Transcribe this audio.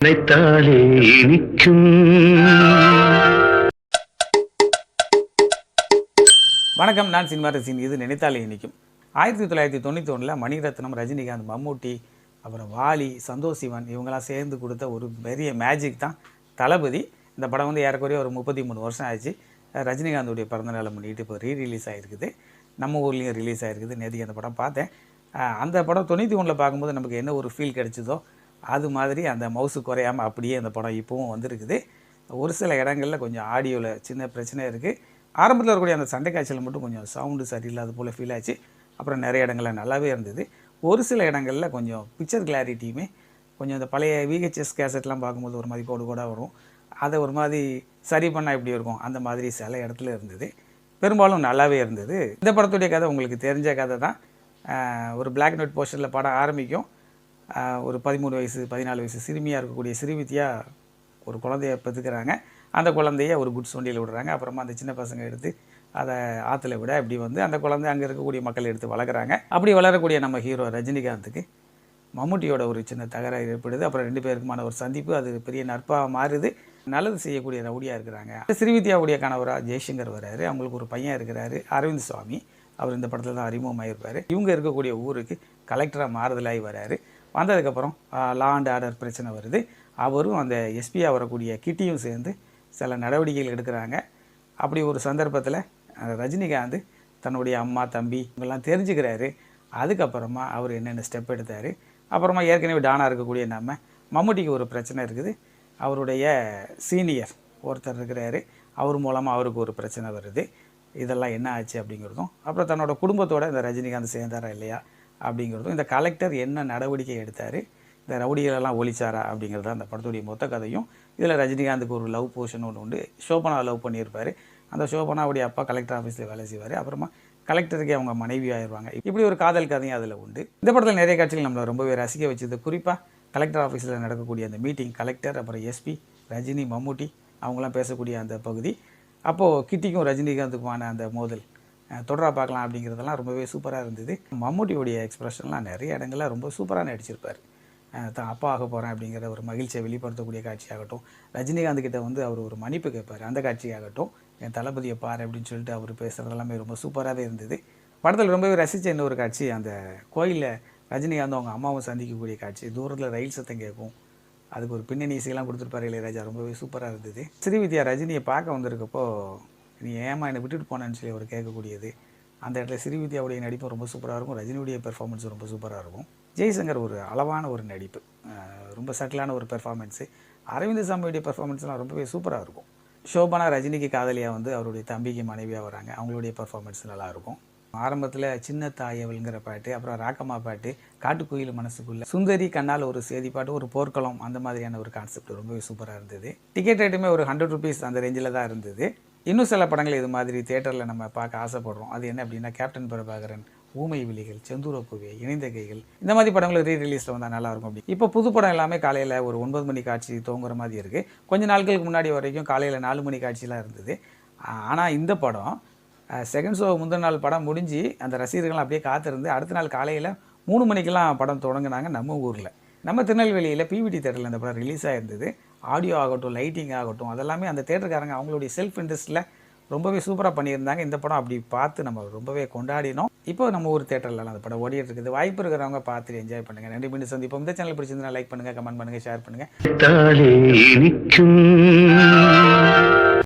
நினைத்தாலே இனிக்கும் வணக்கம் நான் சினிமா ரசின் இது நினைத்தாலே இனிக்கும் ஆயிரத்தி தொள்ளாயிரத்தி தொண்ணூற்றி ஒன்றில் மணிரத்னம் ரஜினிகாந்த் மம்மூட்டி அப்புறம் வாலி சந்தோஷ் சிவன் இவங்களாம் சேர்ந்து கொடுத்த ஒரு பெரிய மேஜிக் தான் தளபதி. இந்த படம் வந்து ஏறக்குறைய ஒரு முப்பத்தி மூணு வருஷம் ஆச்சு. ரஜினிகாந்தோடைய பிறந்தநாளை முன்னிட்டு இப்போ ரீ ரிலீஸ் ஆகிருக்குது நம்ம ஊர்லேயும் ரிலீஸ் ஆகிருக்குது நேற்றுக்கு அந்த படம் பார்த்தேன். அந்த படம் தொண்ணூற்றி ஒன்றில் பார்க்கும்போது நமக்கு என்ன ஒரு ஃபீல் கிடைச்சதோ அது மாதிரி அந்த மவுசு குறையாமல் அப்படியே அந்த படம் இப்போவும் வந்திருக்குது. ஒரு சில இடங்களில் கொஞ்சம் ஆடியோவில் சின்ன பிரச்சனை இருக்குது ஆரம்பத்தில் இருக்கக்கூடிய அந்த சண்டை காய்ச்சல் மட்டும் கொஞ்சம் சவுண்டு சரியில்லாத போல் ஃபீல் ஆச்சு. அப்புறம் நிறைய இடங்களில் நல்லாவே இருந்தது. ஒரு சில இடங்களில் கொஞ்சம் பிக்சர் கிளாரிட்டியுமே கொஞ்சம் இந்த பழைய விஹெச்எஸ் கேசட்லாம் பார்க்கும்போது ஒரு மாதிரி கோடு கூட வரும். அதை ஒரு மாதிரி சரி பண்ணால் எப்படி இருக்கும்? அந்த மாதிரி சில இடத்துல இருந்தது. பெரும்பாலும் நல்லாவே இருந்தது. இந்த படத்துடைய கதை உங்களுக்கு தெரிஞ்ச கதை தான் ஒரு பிளாக் அண்ட் ஒயிட் போஸ்டரில் படம் ஆரம்பிக்கும். ஒரு பதிமூணு வயசு பதினாலு வயசு சிறுமியாக இருக்கக்கூடிய சிறுமித்தியாக ஒரு குழந்தைய பெற்றுக்கிறாங்க. அந்த குழந்தைய ஒரு குட்ஸ் வண்டியில் விடுறாங்க. அப்புறமா அந்த சின்ன பசங்க எடுத்து அதை ஆற்றுல விட இப்படி வந்து அந்த குழந்தை அங்கே இருக்கக்கூடிய மக்கள் எடுத்து வளர்க்குறாங்க. அப்படி வளரக்கூடிய நம்ம ஹீரோ ரஜினிகாந்துக்கு மம்முட்டியோட ஒரு சின்ன தகராறு ஏற்படுது. அப்புறம் ரெண்டு பேருக்குமான ஒரு சந்திப்பு அது பெரிய நட்பாக மாறுது. நல்லது செய்யக்கூடிய ரவுடியாக இருக்கிறாங்க. ஸ்ரீவித்யாவுடைய கணவராக ஜெய்சங்கர் வராரு. அவங்களுக்கு ஒரு பையன் இருக்கிறாரு அரவிந்த் சுவாமி. அவர் இந்த படத்தில் தான் அறிமுகமாகிருப்பார் இவங்க இருக்கக்கூடிய ஊருக்கு கலெக்டராக மாறுதலாகி வராரு. வந்ததுக்கப்புறம் லா அண்ட் ஆர்டர் பிரச்சனை வருது. அவரும் அந்த எஸ்பியாக வரக்கூடிய கிட்டியும் சேர்ந்து சில நடவடிக்கைகள் எடுக்கிறாங்க. அப்படி ஒரு சந்தர்ப்பத்தில் ரஜினிகாந்த் தன்னுடைய அம்மா தம்பி இவங்கெல்லாம் தெரிஞ்சுக்கிறாரு. அதுக்கப்புறமா அவர் என்னென்ன ஸ்டெப் எடுத்தார். அப்புறமா ஏற்கனவே டானாக இருக்கக்கூடிய நம்ம மம்முட்டிக்கு ஒரு பிரச்சனை இருக்குது. அவருடைய சீனியர் ஒருத்தர் இருக்கிறாரு. அவர் மூலமாக அவருக்கு ஒரு பிரச்சனை வருது. இதெல்லாம் என்ன ஆச்சு அப்படிங்கிறதும் அப்புறம் தன்னோட குடும்பத்தோட இந்த ரஜினிகாந்த் சேர்ந்தாரா இல்லையா? அப்படிங்கிறதும் இந்த கலெக்டர் என்ன நடவடிக்கை எடுத்தார் இந்த ரவுடிகளெல்லாம் ஒழிச்சாரா அப்படிங்கிறது அந்த படத்துடைய மொத்த கதையும் இதில் ரஜினிகாந்துக்கு ஒரு லவ் போர்ஷன் ஒன்று உண்டு சோபனா லவ் பண்ணியிருப்பார். அந்த சோபனாவுடைய அப்பா கலெக்டர் ஆஃபீஸில் வேலை செய்வார். அப்புறமா கலெக்டருக்கு அவங்க மனைவி ஆயிடுவாங்க. இப்படி ஒரு காதல் கதையும் அதில் உண்டு. இந்த படத்தில் நிறைய காட்சிகள் நம்மளை ரொம்பவே ரசிக்க வச்சது. குறிப்பாக கலெக்டர் ஆஃபீஸில் நடக்கக்கூடிய அந்த மீட்டிங் கலெக்டர் அப்புறம் எஸ்பி ரஜினி மம்முட்டி அவங்களாம் பேசக்கூடிய அந்த பகுதி. அப்போது கிட்டிக்கும் ரஜினிகாந்துக்குமான அந்த மோதல். தொடராக பார்க்கலாம் அப்படிங்கிறதெல்லாம் ரொம்பவே சூப்பராக இருந்தது. மம்முட்டியுடைய எக்ஸ்பிரஷன்லாம் நிறைய இடங்களில் ரொம்ப சூப்பராக நடிச்சிருப்பார். தான் அப்பா ஆக போகிறேன் அப்படிங்கிற ஒரு மகிழ்ச்சியை வெளிப்படுத்தக்கூடிய காட்சியாகட்டும் ரஜினிகாந்த் கிட்ட வந்து அவர் ஒரு மன்னிப்பு கேட்பார் அந்த காட்சியாகட்டும் என் தளபதியை பாரு அப்படின்னு சொல்லிட்டு அவர் பேசுகிறது எல்லாமே ரொம்ப சூப்பராகவே இருந்தது. படத்தில் ரொம்பவே ரசித்த இன்னொரு காட்சி அந்த கோயிலில் ரஜினிகாந்த் அவங்க அம்மாவும் சந்திக்கக்கூடிய காட்சி. தூரத்தில் ரயில் சத்தம் கேட்கும். அதுக்கு ஒரு பின்னணி இசையெல்லாம் கொடுத்துருப்பாரு இளையராஜா ரொம்பவே சூப்பராக இருந்தது. ஸ்ரீவித்யா ரஜினியை பார்க்க வந்திருக்கப்போ நீ ஏமா என்னை விட்டுட்டு போனேன்னு சொல்லி அவர் கேட்கக்கூடியது. அந்த இடத்துல ஸ்ரீவித்யாவுடைய நடிப்பு ரொம்ப சூப்பராக இருக்கும். ரஜினியுடைய பெர்ஃபார்மன்ஸ் ரொம்ப சூப்பராக இருக்கும். ஜெய்சங்கர் ஒரு அளவான ஒரு நடிப்பு. ரொம்ப சட்டிலான ஒரு பெர்ஃபார்மன்ஸு அரவிந்த் சாமியுடைய பெர்ஃபார்மன்ஸ்லாம் ரொம்பவே சூப்பராக இருக்கும். ஷோபனா ரஜினிக்கு காதலியாக வந்து அவருடைய தம்பிக்கு மனைவியாக வராங்க. அவங்களுடைய பெர்ஃபார்மன்ஸ் நல்லாயிருக்கும் ஆரம்பத்தில் சின்ன தாயவள்ங்கிற பாட்டு அப்புறம் ராக்கம்மா பாட்டு காட்டுக்குயில் மனசுக்குள்ள சுந்தரி கண்ணால் ஒரு சேதி பாட்டு ஒரு போர்க்களம் அந்த மாதிரியான ஒரு கான்செப்ட் ரொம்பவே சூப்பராக இருந்தது. டிக்கெட் ரேட்டுமே ஒரு ஹண்ட்ரட் ருபீஸ் அந்த ரேஞ்சில் தான் இருந்தது. இன்னும் சில படங்கள் இது மாதிரி தேட்டரில் நம்ம பார்க்க ஆசைப்படுறோம். அது என்ன அப்படின்னா கேப்டன் பிரபாகரன் ஊமை விழிகள் செந்தூரக்குவே இணைந்த கைகள் இந்த மாதிரி படங்கள் ரீ ரிலீஸில் வந்தால் நல்லா இருக்கும் அப்படி. இப்போ புது படம் எல்லாமே காலையில் ஒரு ஒன்பது மணி காட்சி துவங்குற மாதிரி இருக்குது கொஞ்ச நாட்களுக்கு முன்னாடி வரைக்கும் காலையில் நாலு மணி காட்சிலாம் இருந்தது. ஆனால் இந்த படம் செகண்ட் ஷோ முந்தின நாள் படம் முடிஞ்சு அந்த ரசிகர்கள்லாம் அப்படியே காத்திருந்து அடுத்த நாள் காலையில் மூணு மணிக்கெல்லாம் படம் தொடங்கினாங்க நம்ம ஊரில். நம்ம திருநெல்வேலியில் பிவிடி தேட்டரில் அந்த படம் ரிலீஸ் ஆகிருந்தது ஆடியோ ஆகட்டும் லைட்டிங் ஆகட்டும் அதெல்லாமே அந்த தேட்டருக்காரங்க அவங்களுடைய செல்ஃப் இன்ட்ரெஸ்ட்டில் ரொம்பவே சூப்பராக பண்ணியிருந்தாங்க. இந்த படம் அப்படி பார்த்து நம்ம ரொம்பவே கொண்டாடினோம். இப்போ நம்ம ஊர் தேட்டரில் அந்த படம் ஓடிட்டு இருக்குது. வாய்ப்பு இருக்கிறவங்க பார்த்துட்டு என்ஜாய் பண்ணுங்கள் நன்றி மீண்டும் சந்திப்போம். இந்த சேனல் பிடிச்சிருந்தா லைக் பண்ணுங்கள் கமெண்ட் பண்ணுங்கள் ஷேர் பண்ணுங்கள்